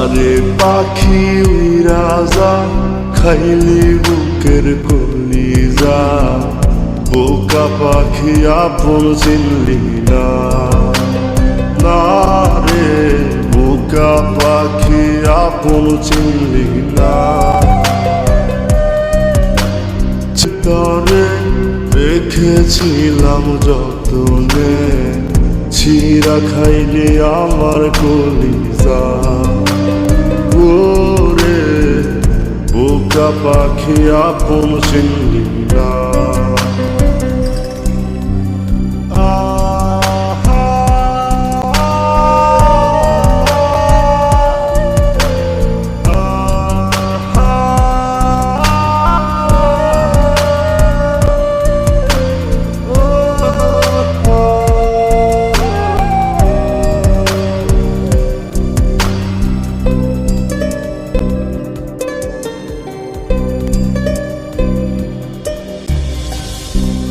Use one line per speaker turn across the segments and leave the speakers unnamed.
যারে পাখি রাজা, খাইলি বুকের কলিজা বোকা পাখি আপন চিনলি না রে, বোকা পাখি আপন চিনলি না। চিতরে রেখেছিলাম যতনে, ছিঁড়া খাইলে আমার কলিজা। পাখি আপন চিনলি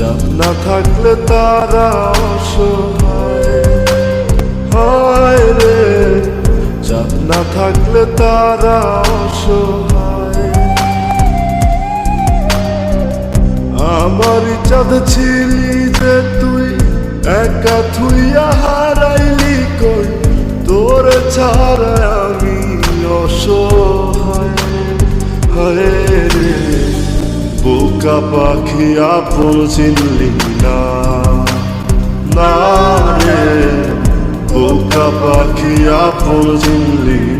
চাঁদ না থাকলে তারা অসহায়। হায় রে চাঁদ না থাকলে তারা অসহায়। আমার চাঁদ ছিলি যে তুই, একা থুইয়া হারাইলি কই? তোর ছাড়া আমি অসহায়। হায় বোকা পাখি আপন চিনলি না। না রে উল্কা পাখি আপন চিনলি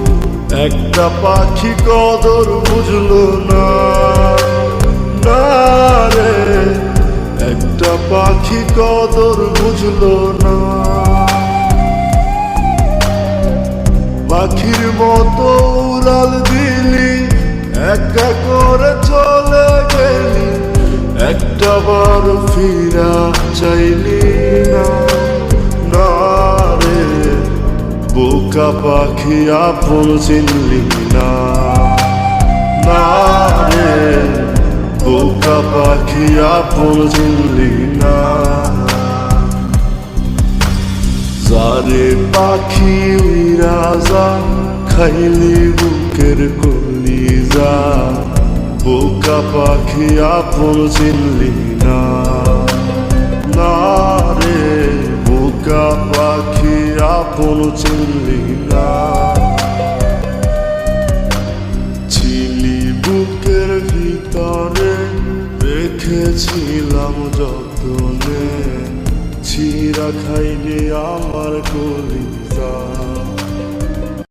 একটা পাখি কদর বুঝলো না। রে, একটা পাখি কদর বুঝলো না। পাখির মতো উড়াল দিলি, একা করে চলে গেলি। একটা বার ফিরা চাইলি পাখি আপন চিনলি না। রে বোকা পাখি আপন চিনলি না। যারে পাখি রাজা খাইলি বুকের কলিজা। বোকা পাখি আপন চিনলি না। আপন চিনলি না। ছিলি বুকের ভিতরে রেখেছিলাম যতনে। ছিঁড়া খাইলে আমার কলিজা।